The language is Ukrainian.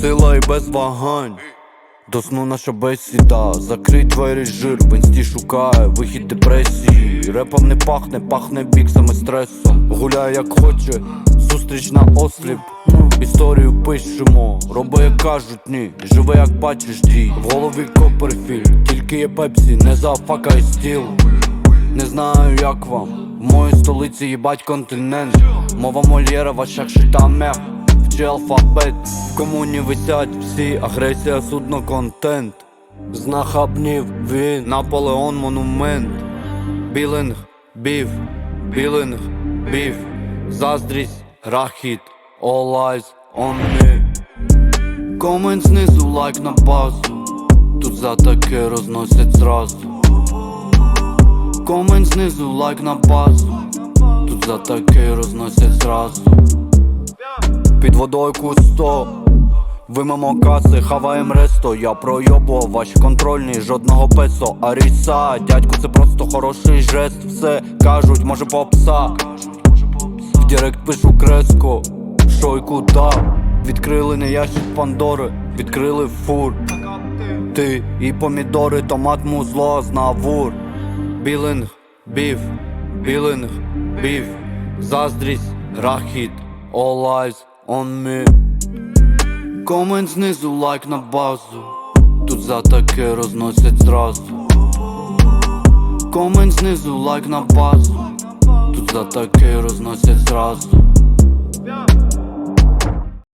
Сила і без вагань. До сну наша бесіда, закрий двері жир, в шукає вихід депресії. Репом не пахне, пахне біксами стресом. Гуляє як хоче, зустріч на осліп. Історію пишемо, роби як кажуть, ні. Живе як бачиш дій. В голові Копперфільд, тільки є пепсі, не зафакай стіл. Не знаю як вам, в моїй столиці їбать континент. Мова Мольєра, ваша шита мех Вчи алфабет, в комуні висять всі, агресія, судно, контент. Знахабнів він, Наполеон, монумент. Білинг, бів, білинг, бів, заздрість, рахіт, all eyes on me. Комент знизу, лайк на базу. Тут за таке розносять зразу. Комент знизу, лайк на базу. Тут за таке розносять зразу. Під водою кусто Вимимо каси, хаваєм ресто. Я пройобував ваші контрольні, жодного песо. Аріса, дядьку, це просто хороший жест. Все кажуть, може попса В директ пишу креско, що й куда Відкрили не ящик Пандори, відкрили фур. Ти і помідори, томат, музло, знавур. Білинг, біф, білинг, біф. Заздрість, рахіт, all eyes on me Комент знизу, лайк на базу. Тут за таке розносять зразу. Комент знизу, лайк на базу. Тут за таке розносять зразу